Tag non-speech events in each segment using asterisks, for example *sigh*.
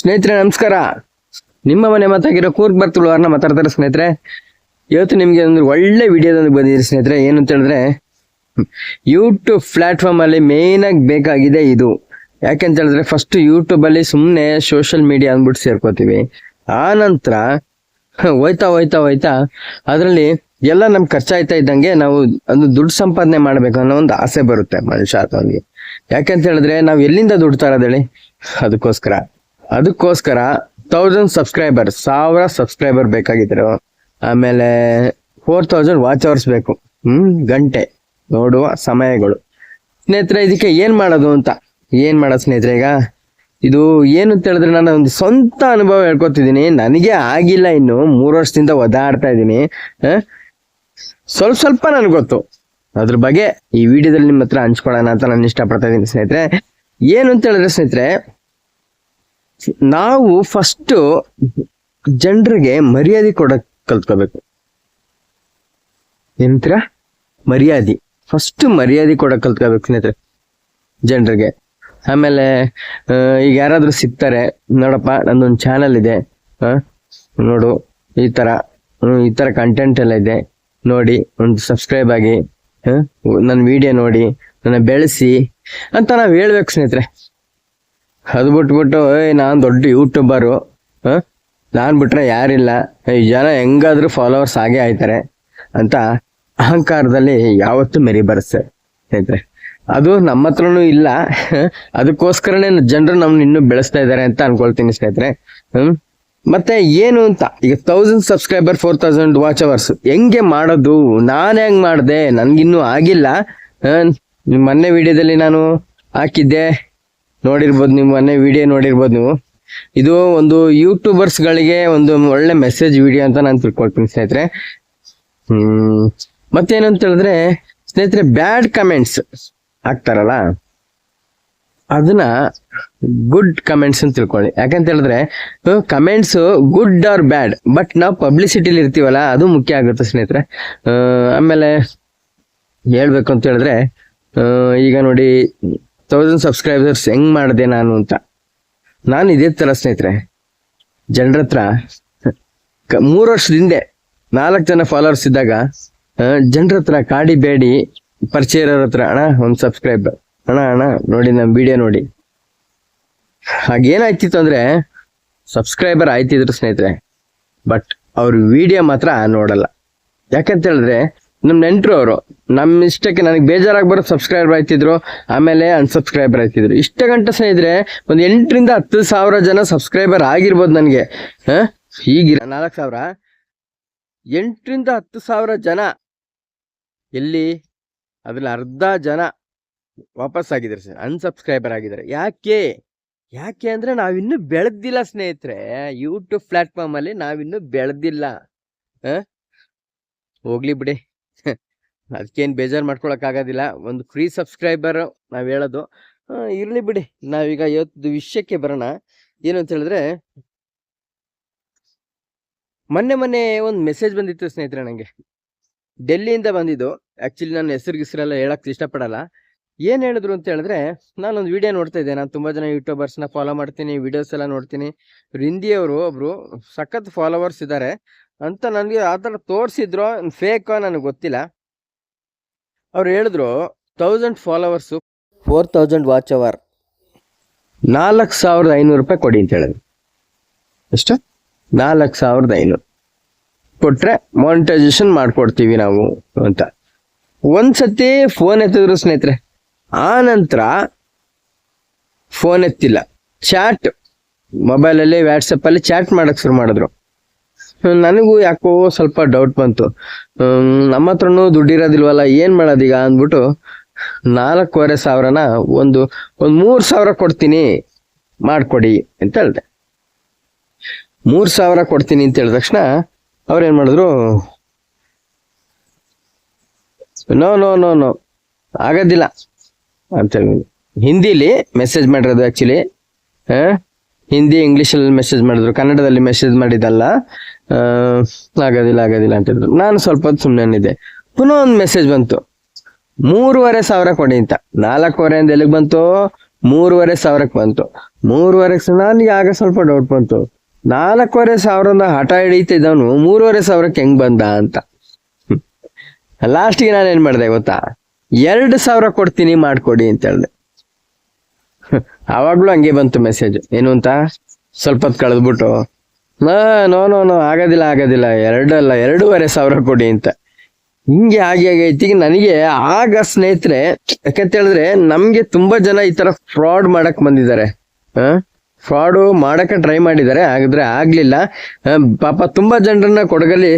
ಸ್ನೇಹಿತರೆ, ನಮಸ್ಕಾರ. ನಿಮ್ಮ ಮನೆ ಮಾತಾಗಿರೋ ಕೂರ್ಗ್ ಬರ್ತುಳವಾರನ್ನ ಮಾತಾಡ್ತಾರೆ ಸ್ನೇಹಿತರೆ? ಇವತ್ತು ನಿಮಗೆ ಒಂದು ಒಳ್ಳೆ ವಿಡಿಯೋದೊಂದು ಬಂದಿದೆ ಸ್ನೇಹಿತರೆ. ಏನು ಅಂತ ಹೇಳಿದ್ರೆ ಯೂಟ್ಯೂಬ್ ಮೇನ್ ಆಗಿ ಬೇಕಾಗಿದೆ ಇದು. ಯಾಕೆಂತ ಹೇಳಿದ್ರೆ ಫಸ್ಟ್ ಯೂಟ್ಯೂಬ್ ಅಲ್ಲಿ ಸುಮ್ಮನೆ ಸೋಷಿಯಲ್ ಮೀಡಿಯಾ ಅಂದ್ಬಿಟ್ಟು ಸೇರ್ಕೋತೀವಿ. ಆ ನಂತರ, ಹೋಯ್ತಾ ಹೋಯ್ತಾ ಹೋಯ್ತಾ ಅದರಲ್ಲಿ ಎಲ್ಲ ನಮ್ ಖರ್ಚಾಯ್ತಾ ಇದ್ದಂಗೆ ನಾವು ಅದು ದುಡ್ಡು ಸಂಪಾದನೆ ಮಾಡಬೇಕು ಅನ್ನೋ ಒಂದು ಆಸೆ ಬರುತ್ತೆ ಮನುಷ್ಯ ಆತವನಿಗೆ ಯಾಕೆಂತ ಹೇಳಿದ್ರೆ, ನಾವು ಎಲ್ಲಿಂದ ದುಡ್ತಾರದೇಳಿ ಅದಕ್ಕೋಸ್ಕರ. ಅದಕ್ಕೋಸ್ಕರ ತೌಸಂಡ್ ಸಬ್ಸ್ಕ್ರೈಬರ್ ಸಾವಿರ ಸಬ್ಸ್ಕ್ರೈಬರ್ ಬೇಕಾಗಿದ್ರು. ಆಮೇಲೆ ಫೋರ್ ತೌಸಂಡ್ ವಾಚ್ ಅವರ್ಸ್ ಬೇಕು. ಹ್ಮ್, ಗಂಟೆ. ನೋಡುವ ಸಮಯಗಳು. ಸ್ನೇಹಿತರೆ, ಇದಕ್ಕೆ ಏನು ಮಾಡೋದು ಅಂತ? ಏನು ಮಾಡೋದು ಸ್ನೇಹಿತರೆ ಈಗ? ಇದು ಏನು ಅಂತ ಹೇಳಿದ್ರೆ ನಾನು ಒಂದು ಸ್ವಂತ ಅನುಭವ ಹೇಳ್ಕೊತಿದ್ದೀನಿ. ನನಗೆ ಆಗಿಲ್ಲ ಇನ್ನು. ಮೂರು ವರ್ಷದಿಂದ ಒದಾಡ್ತಾ ಇದ್ದೀನಿ? ಸ್ವಲ್ಪ ಸ್ವಲ್ಪ ನನಗೆ ಗೊತ್ತು. ಅದ್ರ ಬಗ್ಗೆ ಈ ವಿಡಿಯೋದಲ್ಲಿ ನಿಮ್ಮ ಹತ್ರ ಹಂಚ್ಕೊಳ್ಳೋಣ ಅಂತ ನಾನು ಇಷ್ಟಪಡ್ತಾ ಇದ್ದೀನಿ ಸ್ನೇಹಿತರೆ. ಏನು ಅಂತ ಹೇಳಿದ್ರೆ ಸ್ನೇಹಿತರೆ ನಾವು ಫಸ್ಟ್ ಜನರಿಗೆ ಮರ್ಯಾದೆ ಕೊಡಕ್ ಕಲ್ತ್ಕೋಬೇಕು. ಏನಂತೀರ? ಮರ್ಯಾದೆ. ಫಸ್ಟ್ ಮರ್ಯಾದೆ ಕೊಡಕ್ ಕಲ್ತ್ಕೋಬೇಕು ಸ್ನೇಹಿತರೆ, ಜನರಿಗೆ. ಆಮೇಲೆ ಈಗ ಯಾರಾದ್ರೂ ಸಿಗ್ತಾರೆ, ನೋಡಪ್ಪ, ನಂದೊಂದು ಚಾನಲ್ ಇದೆ ನೋಡು, ಈ ತರ ಈ ತರ ಕಂಟೆಂಟ್ ಎಲ್ಲ ಇದೆ, ನೋಡಿ, ಒಂದು ಸಬ್ಸ್ಕ್ರೈಬ್ ಆಗಿ ನನ್ನ ವಿಡಿಯೋ ನೋಡಿ, ನನ್ನ ಬೆಳೆಸಿ ಅಂತ ನಾವು ಹೇಳ್ಬೇಕು ಸ್ನೇಹಿತರೆ. ಅದು ಬಿಟ್ಬಿಟ್ಟು, ಏಯ್, ನಾನು ದೊಡ್ಡ ಯೂಟ್ಯೂಬರು. ನಾನು ಬಿಟ್ರೆ ಯಾರಿಲ್ಲ. ಈ ಜನ ಹೆಂಗಾದ್ರೂ ಫಾಲೋವರ್ಸ್ ಆಗೇ ಆಯ್ತಾರೆ. ಅಂತ ಅಹಂಕಾರದಲ್ಲಿ ಯಾವತ್ತೂ ಮೆರಿ ಬರುತ್ತೆ ಸ್ನೇಹಿತರೆ. ಅದು ನಮ್ಮ ಹತ್ರನೂ ಇಲ್ಲ. ಅದಕ್ಕೋಸ್ಕರನೇ ಜನರು ನಮ್ಮನ್ನ ಇನ್ನೂ ಬೆಳೆಸ್ತಾ ಇದ್ದಾರೆ ಅಂತ ಅನ್ಕೊಳ್ತೀನಿ ಸ್ನೇಹಿತರೆ. ಹ್ಮ್? ಮತ್ತೆ ಏನು ಅಂತ? ಈಗ thousand subscriber four thousand watch hours ಹೆಂಗೆ ಮಾಡೋದು? ನಾನು ಹೆಂಗ್ ಮಾಡಿದೆ? ನನಗಿನ್ನೂ ಆಗಿಲ್ಲ. ಮೊನ್ನೆ ವಿಡಿಯೋದಲ್ಲಿ ನಾನು ಹಾಕಿದ್ದೆ. ನೋಡಿರ್ಬೋದು ನೀವು ಮೊನ್ನೆ ವಿಡಿಯೋ ನೋಡಿರ್ಬೋದು ನೀವು. ಇದು ಒಂದು ಯೂಟ್ಯೂಬರ್ಸ್ ಗಳಿಗೆ ಒಂದು ಒಳ್ಳೆ ಮೆಸೇಜ್ ವಿಡಿಯೋ ಅಂತ ನಾನು ತಿಳ್ಕೊಳ್ತೀನಿ ಸ್ನೇಹಿತರೆ. ಹ್ಮ್, ಮತ್ತೇನಂತ ಹೇಳಿದ್ರೆ, ಸ್ನೇಹಿತರೆ ಬ್ಯಾಡ್ ಕಮೆಂಟ್ಸ್ ಹಾಕ್ತಾರಲ್ಲ? ಅದನ್ನ ಗುಡ್ ಕಮೆಂಟ್ಸ್ ಅಂತ ತಿಳ್ಕೊಳ್ಳಿ. ಯಾಕಂತ ಹೇಳಿದ್ರೆ comments good or bad but ನಾವು ಪಬ್ಲಿಸಿಟಿಲಿ ಇರ್ತೀವಲ್ಲ, ಅದು ಮುಖ್ಯ ಆಗುತ್ತೆ ಸ್ನೇಹಿತರೆ. ಆಮೇಲೆ ಹೇಳ್ಬೇಕು ಅಂತ ಹೇಳಿದ್ರೆ ಈಗ ನೋಡಿ ತೌಸಂಡ್ ಸಬ್ಸ್ಕ್ರೈಬರ್ಸ್ ಹೆಂಗ್ ಮಾಡಿದೆ ನಾನು ಅಂತ. ನಾನು ಇದೇ ತರ ಸ್ನೇಹಿತರೆ. ಜನರ ಹತ್ರ ಮೂರು ವರ್ಷದ ಹಿಂದೆ ನಾಲ್ಕು ಜನ ಫಾಲೋವರ್ಸ್ ಇದ್ದಾಗ ಜನರ ಹತ್ರ ಕಾಡಿ ಬೇಡಿ ಪರಿಚಯ ಇರೋರ ಹತ್ರ, ಅಣ್ಣ, ಒಂದು ಸಬ್ಸ್ಕ್ರೈಬ್ ಅಣ್ಣ ಅಣ್ಣ, ನೋಡಿ ನಮ್ಮ ವಿಡಿಯೋ ನೋಡಿ. ಹಾಗೇನಾಯ್ತಿತ್ತು ಅಂದ್ರೆ ಸಬ್ಸ್ಕ್ರೈಬರ್ ಆಯ್ತಿದ್ರು ಸ್ನೇಹಿತರೆ. ಬಟ್ ಅವ್ರ ವಿಡಿಯೋ ಮಾತ್ರ ನೋಡಲ್ಲ. ಯಾಕಂತ ಹೇಳಿದ್ರೆ ನಮ್ ನೆಂಟರು ಅವರು. ನಮ್ಮ ಇಷ್ಟಕ್ಕೆ ನನಗೆ ಬೇಜಾರಾಗಿ ಬರೋ ಸಬ್ಸ್ಕ್ರೈಬರ್ ಆಯ್ತಿದ್ರು, ಆಮೇಲೆ ಅನ್ಸಬ್ಸ್ಕ್ರೈಬರ್ ಆಯ್ತಿದ್ರು. ಇಷ್ಟ ಗಂಟೆ ಸ್ನೇಹಿತರೆ, ಒಂದು ಎಂಟರಿಂದ ಹತ್ತು ಸಾವಿರ ಜನ ಸಬ್ಸ್ಕ್ರೈಬರ್ ಆಗಿರ್ಬೋದು ನನಗೆ. ಈಗ ನಾಲ್ಕು ಸಾವಿರ? ಎಂಟರಿಂದ ಹತ್ತು ಸಾವಿರ ಜನ ಎಲ್ಲಿ? ಅದ್ರಲ್ಲಿ ಅರ್ಧ ಜನ ವಾಪಸ್ ಆಗಿದ್ದಾರೆ ಸರ್ ಅನ್ಸಬ್ಸ್ಕ್ರೈಬರ್ ಆಗಿದ್ದಾರೆ. ಯಾಕೆ? ಯಾಕೆ ಅಂದರೆ ನಾವಿನ್ನೂ ಬೆಳೆದಿಲ್ಲ ಸ್ನೇಹಿತರೆ. ಯೂಟ್ಯೂಬ್ ಪ್ಲಾಟ್ಫಾರ್ಮ್ ಅಲ್ಲಿ ನಾವಿನ್ನೂ ಬೆಳೆದಿಲ್ಲ. ಹಾಂ? ಹೋಗ್ಲಿ ಬಿಡಿ. ಅದಕ್ಕೇನು ಬೇಜಾರು ಮಾಡ್ಕೊಳಕ್ಕಾಗೋದಿಲ್ಲ ಒಂದು ಫ್ರೀ ಸಬ್ಸ್ಕ್ರೈಬರ್ ನಾವು ಹೇಳೋದು. ಇರಲಿ ಬಿಡಿ. ನಾವೀಗ ಇವತ್ತು ವಿಷಯಕ್ಕೆ ಬರೋಣ. ಏನು ಅಂತ ಹೇಳಿದ್ರೆ, ಮೊನ್ನೆ ಮೊನ್ನೆ ಒಂದು ಮೆಸೇಜ್ ಬಂದಿತ್ತು ಸ್ನೇಹಿತರೆ ನನಗೆ ಡೆಲ್ಲಿಯಿಂದ ಬಂದಿದ್ದು. ಆ್ಯಕ್ಚುಲಿ ನನ್ನ ಹೆಸರು ಗಿಸ್ರೆಲ್ಲ ಹೇಳಕ್ಕೆ ಇಷ್ಟಪಡಲ್ಲ. ಏನು ಹೇಳಿದ್ರು ಅಂತ ಹೇಳಿದ್ರೆ, ನಾನೊಂದು ವಿಡಿಯೋ ನೋಡ್ತಾ ಇದ್ದೆ. ನಾನು ತುಂಬ ಜನ ಯೂಟ್ಯೂಬರ್ಸ್ನ ಫಾಲೋ ಮಾಡ್ತೀನಿ ವಿಡಿಯೋಸ್ ಎಲ್ಲ ನೋಡ್ತೀನಿ. ಹಿಂದಿಯವರು ಒಬ್ರು ಸಖತ್ ಫಾಲೋವರ್ಸ್ ಇದ್ದಾರೆ ಅಂತ ನನಗೆ ಆ ಥರ ತೋರಿಸಿದ್ರು ಫೇಕೋ ನನಗೆ ಗೊತ್ತಿಲ್ಲ. ಅವ್ರು ಹೇಳಿದ್ರು thousand followers four thousand watch hour ನಾಲ್ಕು ಸಾವಿರದ ಐನೂರು ರೂಪಾಯಿ ಕೊಡಿ ಅಂತ ಹೇಳಿದ್ರು. ಎಷ್ಟು? ನಾಲ್ಕು ಸಾವಿರದ ಐನೂರು. ಕೊಟ್ರೆ ಮಾನಿಟೈಸೇಷನ್ ಮಾಡ್ಕೊಡ್ತೀವಿ ನಾವು ಅಂತ. ಒಂದ್ಸತಿ ಫೋನ್ ಎತ್ತಿದ್ರು ಸ್ನೇಹಿತರೆ. ಆ ನಂತರ ಫೋನ್ ಎತ್ತಿಲ್ಲ. ಚಾಟ್ ಮೊಬೈಲಲ್ಲಿ ವಾಟ್ಸಪ್ಪಲ್ಲಿ ಚಾಟ್ ಮಾಡೋಕ್ಕೆ ಶುರು ಮಾಡಿದ್ರು. ನನಗೂ ಯಾಕೋ ಸ್ವಲ್ಪ ಡೌಟ್ ಬಂತು. ನಮ್ಮ ಹತ್ರನೂ ದುಡ್ಡಿರೋದಿಲ್ವಲ್ಲ ಏನ್ ಮಾಡೋದೀಗ ಅಂದ್ಬಿಟ್ಟು ನಾಲ್ಕೂವರೆ ಸಾವಿರನ ಒಂದು ಒಂದ್ ಮೂರ್ ಸಾವಿರ ಕೊಡ್ತೀನಿ ಮಾಡ್ಕೊಡಿ ಅಂತ ಹೇಳ್ದೆ. ಮೂರ್ ಸಾವಿರ ಕೊಡ್ತೀನಿ ಅಂತ ಹೇಳಿದ ತಕ್ಷಣ ಅವ್ರೇನ್ ಮಾಡಿದ್ರು ನೋ ನೋ ನೋ ನೋ ಆಗೋದಿಲ್ಲ ಅಂತೇಳಿ ಹಿಂದಿಲಿ ಮೆಸೇಜ್ ಮಾಡಿರೋದು ಆಕ್ಚುಲಿ ಹಿಂದಿ ಇಂಗ್ಲೀಷಲ್ಲಿ ಮೆಸೇಜ್ ಮಾಡಿದ್ರು ಕನ್ನಡದಲ್ಲಿ ಮೆಸೇಜ್ ಮಾಡಿದ್ದಲ್ಲ. ಆ, ಆಗೋದಿಲ್ಲ ಆಗೋದಿಲ್ಲ ಅಂತ ಹೇಳಿದ್ರು ನಾನು ಸ್ವಲ್ಪ ಸುಮ್ಮನೆ ಸುಮ್ಮನೆ ಪುನಃ ಒಂದು ಮೆಸೇಜ್ ಬಂತು. ಮೂರುವರೆ ಸಾವಿರ ಕೊಡಿ ಅಂತ. ನಾಲ್ಕೂವರೆ ಅಂತ ಎಲ್ಲಿಗೆ ಬಂತು? ಮೂರುವರೆ ಸಾವಿರಕ್ಕೆ ಬಂತು. ಮೂರುವರೆ ನನಗೆ ಆಗ ಸ್ವಲ್ಪ ಡೌಟ್ ಬಂತು. ನಾಲ್ಕೂವರೆ ಸಾವಿರದ ಹಠ ಹಿಡಿತಿದ್ದವನು ಮೂರುವರೆ ಸಾವಿರಕ್ಕೆ ಹೆಂಗ್ ಬಂದ ಅಂತ. ಲಾಸ್ಟಿಗೆ ನಾನು ಏನ್ ಮಾಡಿದೆ ಗೊತ್ತಾ? ಎರಡು ಸಾವಿರ ಕೊಡ್ತೀನಿ ಮಾಡ್ಕೊಡಿ ಅಂತ ಹೇಳ್ದೆ. ಆವಾಗ್ಲೂ ಹಂಗೆ ಬಂತು ಮೆಸೇಜ್ ಏನು ಅಂತ? ಸ್ವಲ್ಪ ಕಳೆದ್ಬಿಟ್ಟು. ನೋ ನೋ ನೋ, ಆಗೋದಿಲ್ಲ ಆಗೋದಿಲ್ಲ. ಎರಡಲ್ಲ, ಎರಡೂವರೆ ಸಾವಿರ ಕೊಡಿ ಅಂತ. ಹಿಂಗೆ ಆಗಿ ಆಗೈತಿ ಈಗ ನನಗೆ ಆಗ ಸ್ನೇಹಿತರೆ, ಯಾಕಂತ ಹೇಳಿದ್ರೆ ನಮಗೆ ತುಂಬಾ ಜನ ಈ ತರ ಫ್ರಾಡ್ ಮಾಡಕ್ ಬಂದಿದ್ದಾರೆ. ಫ್ರಾಡು ಮಾಡಕ್ಕೆ ಟ್ರೈ ಮಾಡಿದ್ದಾರೆ. ಹಾಗಾದ್ರೆ ಆಗ್ಲಿಲ್ಲ. ಪಾಪ ತುಂಬಾ ಜನರನ್ನ ಕೊಡಗಲ್ಲಿ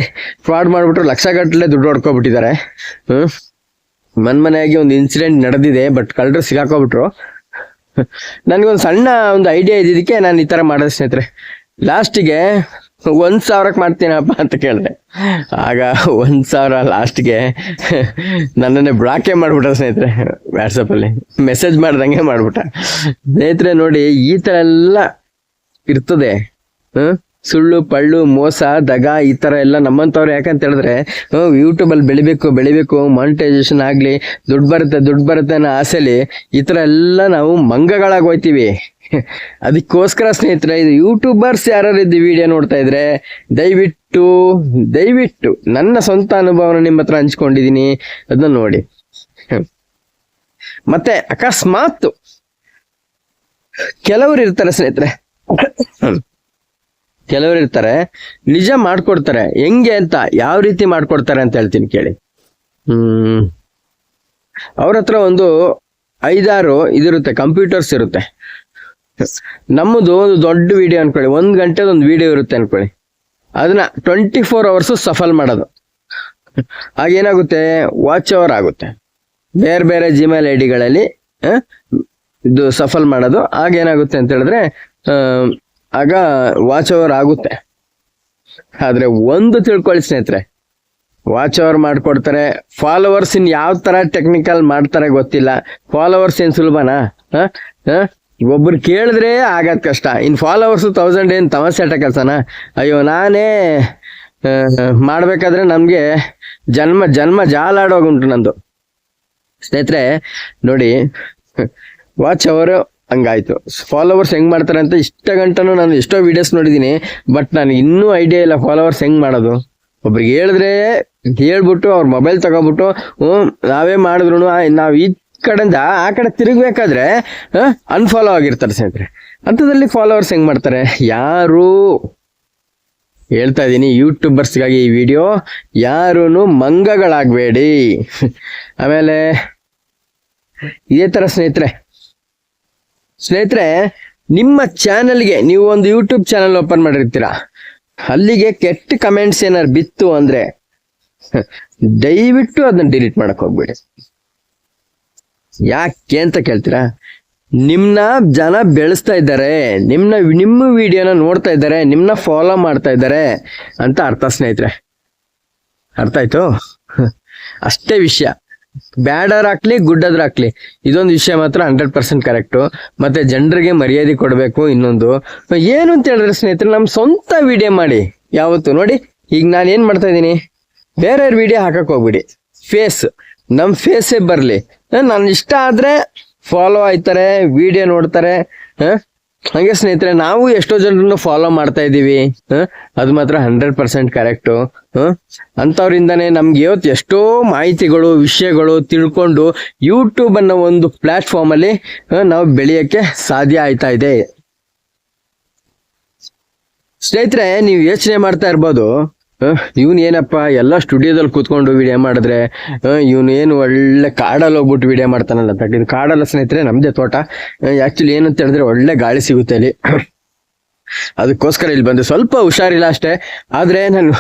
ಫ್ರಾಡ್ ಮಾಡಿಬಿಟ್ರು ಲಕ್ಷಗಟ್ಟಲೆ ದುಡ್ಡು ಹೊಡ್ಕೊಬಿಟ್ಟಿದ್ದಾರೆ. ಹ್ಮ್ ಮನ್ ಮನೆಯಾಗಿ ಒಂದು ಇನ್ಸಿಡೆಂಟ್ ನಡೆದಿದೆ ಬಟ್ ಕಳ್ಳರು ಸಿಗಾಕೋಬಿಟ್ರು. ನನಗೊಂದು ಸಣ್ಣ ಒಂದು ಐಡಿಯಾ ಇದ್ದಿದ್ದಕ್ಕೆ ನಾನು ಈ ತರ ಮಾಡಿದೆ ಸ್ನೇಹಿತರೆ. ಲಾಸ್ಟಿಗೆ ಒಂದು ಸಾವಿರಕ್ಕೆ ಮಾಡ್ತೀನಪ್ಪ ಅಂತ ಕೇಳಿದೆ. ಆಗ ಒಂದು ಸಾವಿರ ಲಾಸ್ಟ್ಗೆ ನನ್ನನ್ನೇ ಬ್ಲಾಕೇ ಮಾಡಿಬಿಟ್ಟ ಸ್ನೇಹಿತರೆ ವಾಟ್ಸಪ್ ಅಲ್ಲಿ. ಮೆಸೇಜ್ ಮಾಡ್ದಂಗೆ ಮಾಡ್ಬಿಟ್ಟ ಸ್ನೇಹಿತರೆ ನೋಡಿ ಈ ತರ ಎಲ್ಲ ಇರ್ತದೆ. ಸುಳ್ಳು, ಪಳ್ಳು, ಮೋಸ, ದಗ ಈ ತರ ಎಲ್ಲ ನಮ್ಮಂಥವ್ರು ಯಾಕಂತ ಹೇಳಿದ್ರೆ ಯೂಟ್ಯೂಬಲ್ಲಿ ಬೆಳಿಬೇಕು ಬೆಳಿಬೇಕು ಮಾನಿಟೈಸೇಷನ್ ಆಗಲಿ, ದುಡ್ಡು ಬರುತ್ತೆ ದುಡ್ಡು ಬರುತ್ತೆ ಅನ್ನೋ ಆಸೆಲಿ ಈ ತರ ಎಲ್ಲ ನಾವು ಮಂಗಗಳಾಗಿ ಹೋಯ್ತೀವಿ. ಅದಕ್ಕೋಸ್ಕರ ಸ್ನೇಹಿತರೆ, ಇದು ಯೂಟ್ಯೂಬರ್ಸ್ ಯಾರು ಇದ್ದು ವಿಡಿಯೋ ನೋಡ್ತಾ ಇದ್ರೆ, ದಯವಿಟ್ಟು ದಯವಿಟ್ಟು ನನ್ನ ಸ್ವಂತ ಅನುಭವನ ನಿಮ್ಮ ಹತ್ರ ಹಂಚ್ಕೊಂಡಿದೀನಿ ಅದನ್ನ ನೋಡಿ. ಮತ್ತೆ, ಅಕಸ್ಮಾತ್ ಕೆಲವರು ಇರ್ತಾರೆ ಸ್ನೇಹಿತರೆ. ಕೆಲವರು ಇರ್ತಾರೆ, ನಿಜ ಮಾಡ್ಕೊಡ್ತಾರೆ. ಹೆಂಗೆ ಅಂತ, ಯಾವ ರೀತಿ ಮಾಡ್ಕೊಡ್ತಾರೆ ಅಂತ ಹೇಳ್ತೀನಿ ಕೇಳಿ. ಹ್ಮ್. ಅವ್ರ ಹತ್ರ ಒಂದು ಐದಾರು ಇದಿರುತ್ತೆ ಕಂಪ್ಯೂಟರ್ಸ್ ಇರುತ್ತೆ. ನಮ್ಮದು ಒಂದು ದೊಡ್ಡ ವಿಡಿಯೋ ಅನ್ಕೊಳ್ಳಿ. ಒಂದು ಗಂಟೆದ ಒಂದು ವಿಡಿಯೋ ಇರುತ್ತೆ ಅನ್ಕೊಳ್ಳಿ. ಅದನ್ನ ಟ್ವೆಂಟಿ ಫೋರ್ ಅವರ್ಸ್ ಸಫಲ್ ಮಾಡೋದು. ಆಗೇನಾಗುತ್ತೆ ವಾಚ್ ಅವರ್ ಆಗುತ್ತೆ. ಬೇರೆ ಬೇರೆ ಜಿಮೇಲ್ ಐ ಡಿಗಳಲ್ಲಿ ಇದು ಸಫಲ್ ಮಾಡೋದು. ಆಗೇನಾಗುತ್ತೆ ಅಂತ ಹೇಳಿದ್ರೆ ಆಗ ವಾಚ್ ಅವರ್ ಆಗುತ್ತೆ. ಆದ್ರೆ ಒಂದು ತಿಳ್ಕೊಳ್ಳಿ ಸ್ನೇಹಿತರೆ. ವಾಚ್ ಅವರ್ ಮಾಡ್ಕೊಡ್ತಾರೆ. ಫಾಲೋವರ್ಸ್ ಇನ್ ಯಾವ ತರ ಟೆಕ್ನಿಕಲ್ ಮಾಡ್ತಾರೆ ಗೊತ್ತಿಲ್ಲ. ಫಾಲೋವರ್ಸ್ ಏನು ಸುಲಭನಾ? ಹ? ಹ? ಒಬ್ರು ಕೇಳಿದ್ರೆ ಆಗದ್ ಕಷ್ಟ. ಇನ್ ಫಾಲೋವರ್ಸ್ ತೌಸಂಡ್ ಏನ್ ತಮಸೆ ಆಟ ಕೆಲ್ಸನಾ? ಅಯ್ಯೋ, ನಾನೇ ಮಾಡಬೇಕಾದ್ರೆ ಮಾಡ್ಬೇಕಾದ್ರೆ ನಮ್ಗೆ ಜನ್ಮ ಜನ್ಮ ಜಾಲಾಡೋಗುಂಟು ನಂದು. ಸ್ನೇಹಿತರೆ, ನೋಡಿ ವಾಚ್ ಅವರು ಹಂಗಾಯ್ತು. ಫಾಲೋವರ್ಸ್ ಹೆಂಗ್ ಮಾಡ್ತಾರೆ ಅಂತ ಇಷ್ಟ ಗಂಟನು ನಾನು ಎಷ್ಟೋ ವಿಡಿಯೋಸ್ ನೋಡಿದ್ದೀನಿ ಬಟ್ ನನಗೆ ಇನ್ನೂ ಐಡಿಯಾ ಇಲ್ಲ ಫಾಲೋವರ್ಸ್ ಹೆಂಗ್ ಮಾಡೋದು. ಒಬ್ರಿಗೆ ಹೇಳಿದ್ರೆ ಹೇಳ್ಬಿಟ್ಟು, ಅವ್ರ ಮೊಬೈಲ್ ತಗೊಬಿಟ್ಟು ಹ್ಞೂ ನಾವೇ ಮಾಡಿದ್ರು ನಾವು ಈ ಕಡೆಯಿಂದ ಆ ಕಡೆ ತಿರುಗ್ಬೇಕಾದ್ರೆ ಅನ್ಫಾಲೋ ಆಗಿರ್ತಾರೆ ಸ್ನೇಹಿತರೆ. ಅಂಥದ್ರಲ್ಲಿ ಫಾಲೋವರ್ಸ್ ಹೆಂಗ್ ಮಾಡ್ತಾರೆ? ಯಾರು, ಹೇಳ್ತಾ ಇದ್ದೀನಿ ಯೂಟ್ಯೂಬರ್ಸ್ಗಾಗಿ ಈ ವಿಡಿಯೋ ಯಾರೂ ಮಂಗಗಳಾಗಬೇಡಿ. ಆಮೇಲೆ, ಇದೇ ತರ ಸ್ನೇಹಿತರೆ. ಸ್ನೇಹಿತರೆ, ನಿಮ್ಮ ಚಾನಲ್ಗೆ ನೀವು ಒಂದು ಯೂಟ್ಯೂಬ್ ಚಾನಲ್ ಓಪನ್ ಮಾಡಿರ್ತೀರಾ? ಅಲ್ಲಿಗೆ ಕೆಟ್ಟ ಕಮೆಂಟ್ಸ್ ಏನಾರು ಬಿತ್ತು ಅಂದ್ರೆ ದಯವಿಟ್ಟು ಅದನ್ನ ಡಿಲೀಟ್ ಮಾಡೋಕ್ಕೆ ಹೋಗ್ಬೇಡಿ. ಯಾಕೆ ಅಂತ ಕೇಳ್ತೀರಾ? ನಿಮ್ಮನ್ನ ಜನ ಬೆಳೆಸ್ತಾ ಇದ್ದಾರೆ ನಿಮ್ಮನ್ನ ನಿಮ್ಮ ವಿಡಿಯೋನ ನೋಡ್ತಾ ಇದ್ದಾರೆ ನಿಮ್ಮನ್ನ ಫಾಲೋ ಮಾಡ್ತಾ ಇದ್ದಾರೆ ಅಂತ ಅರ್ಥ ಸ್ನೇಹಿತರೆ. ಅರ್ಥ ಆಯ್ತು? *laughs* ಅಷ್ಟೇ ವಿಷಯ. ಬ್ಯಾಡರ್ ಹಾಕ್ಲಿ ಗುಡ್ಡದ್ರ ಹಾಕ್ಲಿ ಇದೊಂದು ವಿಷಯ ಮಾತ್ರ ಹಂಡ್ರೆಡ್ ಪರ್ಸೆಂಟ್ ಕರೆಕ್ಟು. ಮತ್ತೆ ಜನರಿಗೆ ಮರ್ಯಾದೆ ಕೊಡಬೇಕು ಇನ್ನೊಂದು. ಏನು ಅಂತ ಹೇಳಿದ್ರೆ ಸ್ನೇಹಿತರೆ ನಮ್ಮ ಸ್ವಂತ ವಿಡಿಯೋ ಮಾಡಿ. ಯಾವತ್ತು? ನೋಡಿ, ಈಗ ನಾನು ಏನು ಮಾಡ್ತಾ ಇದ್ದೀನಿ? ಬೇರೆಯವ್ರ ವಿಡಿಯೋ ಹಾಕಕ್ಕೆ ಹೋಗ್ಬಿಡಿ. ಫೇಸ್ ನಮ್ಮ ಫೇಸೇ ಬರ್ಲಿ. ನನ್ ಇಷ್ಟ ಆದ್ರೆ ಫಾಲೋ ಆಯ್ತಾರೆ ವಿಡಿಯೋ ನೋಡ್ತಾರೆ? ಹಂಗೆ ಸ್ನೇಹಿತರೆ, ನಾವು ಎಷ್ಟೋ ಜನರನ್ನು ಫಾಲೋ ಮಾಡ್ತಾ ಇದ್ದೀವಿ? ಅದು ಮಾತ್ರ ಹಂಡ್ರೆಡ್ ಪರ್ಸೆಂಟ್ ಕರೆಕ್ಟು ಅಂಥವ್ರಿಂದಾನೇ ನಮ್ಗೆ ಇವತ್ತು ಎಷ್ಟೋ ಮಾಹಿತಿಗಳು, ವಿಷಯಗಳು ತಿಳ್ಕೊಂಡು ಯೂಟ್ಯೂಬ್ ಅನ್ನೋ ಒಂದು ಪ್ಲಾಟ್ಫಾರ್ಮ್ ಅಲ್ಲಿ ನಾವು ಬೆಳೆಯಕ್ಕೆ ಸಾಧ್ಯ ಆಯ್ತಾ ಇದೆ ಸ್ನೇಹಿತರೆ, ನೀವು ಯೋಚನೆ ಮಾಡ್ತಾ ಇರ್ಬೋದು ಇವನ್ ಏನಪ್ಪ ಎಲ್ಲ ಸ್ಟುಡಿಯೋದಲ್ಲಿ ಕೂತ್ಕೊಂಡು ವಿಡಿಯೋ ಮಾಡಿದ್ರೆ ಇವನು ಏನು ಒಳ್ಳೆ ಕಾಡಲ್ಲಿ ಹೋಗ್ಬಿಟ್ಟು ವಿಡಿಯೋ ಮಾಡ್ತಾನಲ್ಲ ಅಂತ. ಇದು ಕಾಡಲ್ಲ ಸ್ನೇಹಿತರೆ, ನಮ್ದೇ ತೋಟ. ಆ್ಯಕ್ಚುಲಿ ಏನಂತ ಹೇಳಿದ್ರೆ ಒಳ್ಳೆ ಗಾಳಿ ಸಿಗುತ್ತೆ ಅಲ್ಲಿ. ಅದಕ್ಕೋಸ್ಕರ ಇಲ್ಲಿ ಬಂದು. ಸ್ವಲ್ಪ ಹುಷಾರಿಲ್ಲ ಅಷ್ಟೇ. ಆದ್ರೆ ನಾನು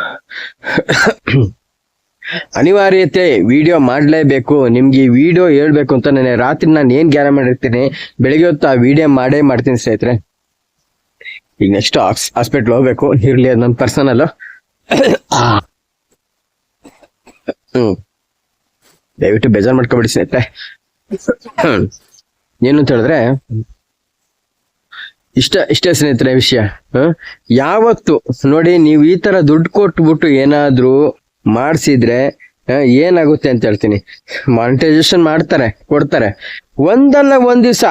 ಅನಿವಾರ್ಯತೆ ವಿಡಿಯೋ ಮಾಡಲೇಬೇಕು. ನಿಮ್ಗೆ ಈ ವಿಡಿಯೋ ಹೇಳ್ಬೇಕು ಅಂತ ನಾನು ರಾತ್ರಿ ನಾನು ಏನು ಗ್ಯಾರ ಮಾಡಿರ್ತೀನಿ, ಬೆಳಿಗ್ಗೆ ಹೊತ್ತು ಆ ವಿಡಿಯೋ ಮಾಡೇ ಮಾಡ್ತೀನಿ ಸ್ನೇಹಿತರೆ. ಈಗ ನೆಕ್ಸ್ಟ್ ಹಾಸ್ಪಿಟ್ಲ್ ಹೋಗ್ಬೇಕು. ಇರಲಿ ಅದು ನನ್ನ ಪರ್ಸನಲ್ *coughs* ಹ್ಮ್. ದಯವಿಟ್ಟು ಬೇಜಾರು ಮಾಡ್ಕೊಬಿಡಿ ಸ್ನೇಹಿತರೆ. ಏನು ಅಂತ ಹೇಳಿದ್ರೆ, ಇಷ್ಟ, ಇಷ್ಟೇ ಸ್ನೇಹಿತರೆ ವಿಷಯ? ಯಾವತ್ತು, ನೋಡಿ, ನೀವು ಈ ತರ ದುಡ್ಡು ಕೊಟ್ಬಿಟ್ಟು ಏನಾದ್ರೂ ಮಾಡಿಸಿದ್ರೆ ಏನಾಗುತ್ತೆ ಅಂತ ಹೇಳ್ತೀನಿ. ಮಾನಿಟೈಸೇಷನ್ ಮಾಡ್ತಾರೆ, ಕೊಡ್ತಾರೆ. ಒಂದಲ್ಲ ಒಂದ್ ದಿವಸ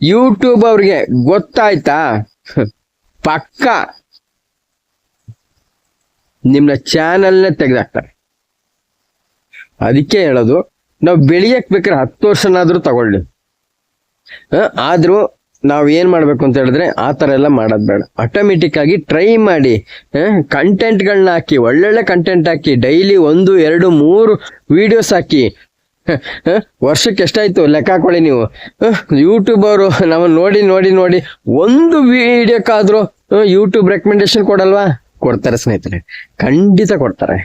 ಯೂಟ್ಯೂಬ್ ಅವ್ರಿಗೆ ಗೊತ್ತಾಯ್ತಾ? ಪಕ್ಕ ನಿಮ್ನ ಚಾನಲ್ನೇ ತೆಗೆದಾಕ್ತಾರೆ. ಅದಕ್ಕೆ ಹೇಳೋದು, ನಾವು ಬೆಳೆಯಕ್ಕೆ ಬೇಕಾದ್ರೆ ಹತ್ತು ವರ್ಷನಾದರೂ ತಗೊಳ್ಳಿ. ಆದರೂ ನಾವ್ ಏನ್ ಮಾಡ್ಬೇಕು ಅಂತ ಹೇಳಿದ್ರೆ ಆ ಥರ ಎಲ್ಲ ಮಾಡೋದು ಬೇಡ. ಆಟೋಮೆಟಿಕ್ ಆಗಿ ಟ್ರೈ ಮಾಡಿ ಕಂಟೆಂಟ್ಗಳನ್ನ ಹಾಕಿ, ಒಳ್ಳೊಳ್ಳೆ ಕಂಟೆಂಟ್ ಹಾಕಿ ಡೈಲಿ ಒಂದು, ಎರಡು, ಮೂರು ವಿಡಿಯೋಸ್ ಹಾಕಿ ವರ್ಷಕ್ಕೆ ಎಷ್ಟಾಯಿತು? ಲೆಕ್ಕ ಹಾಕೊಳ್ಳಿ ನೀವು. ಯೂಟ್ಯೂಬ್ ಅವರು ನಾವು ನೋಡಿ ನೋಡಿ ನೋಡಿ, ಒಂದು ವಿಡಿಯೋಕ್ಕಾದ್ರೂ ಯೂಟ್ಯೂಬ್ ರೆಕಮೆಂಡೇಶನ್ ಕೊಡಲ್ವಾ? ಕೊಡ್ತಾರೆ ಸ್ನೇಹಿತರೆ. ಖಂಡಿತ ಕೊಡ್ತಾರೆ?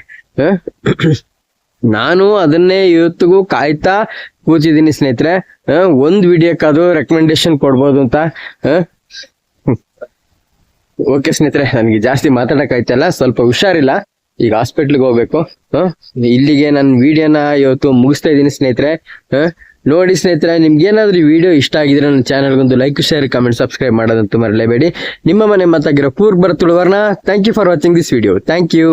ನಾನು ಅದನ್ನೇ ಇವತ್ತಿಗೂ ಕಾಯ್ತಾ ಕೂತಿದ್ದೀನಿ ಸ್ನೇಹಿತರೆ. ಒಂದು ವಿಡಿಯೋಕ್ಕಾದ್ರೂ ರೆಕಮೆಂಡೇಶನ್ ಕೊಡ್ಬೋದು ಅಂತ. ಓಕೆ ಸ್ನೇಹಿತರೆ, ನನಗೆ ಜಾಸ್ತಿ ಮಾತಾಡಕ್ ಆಯ್ತಲ್ಲ ಸ್ವಲ್ಪ ಹುಷಾರಿಲ್ಲ. ಈಗ ಹಾಸ್ಪಿಟ್ಲಿಗೆ ಹೋಗ್ಬೇಕು? ಇಲ್ಲಿಗೆ ನನ್ನ ವಿಡಿಯೋನ ಇವತ್ತು ಮುಗಿಸ್ತಾ ಇದ್ದೀನಿ ಸ್ನೇಹಿತರೆ? ನೋಡಿ ಸ್ನೇಹಿತರೆ ನಿಮ್ಗೆ ಏನಾದ್ರೂ ಈ ವಿಡಿಯೋ ಇಷ್ಟ ಆಗಿದ್ರೆ ನನ್ನ ಚಾನಲ್ಗೊಂದು ಲೈಕ್ ಶೇರ್ ಕಮೆಂಟ್ ಸಬ್ಸ್ಕ್ರೈಬ್ ಮಾಡೋದಂತೂ ಮರಲೇಬೇಡಿ ನಿಮ್ಮ ಮನೆ ಮಾತಾಗಿರೋ Coorg ಬರ್ತುಳುವರ್ಣ thank you for watching this video thank you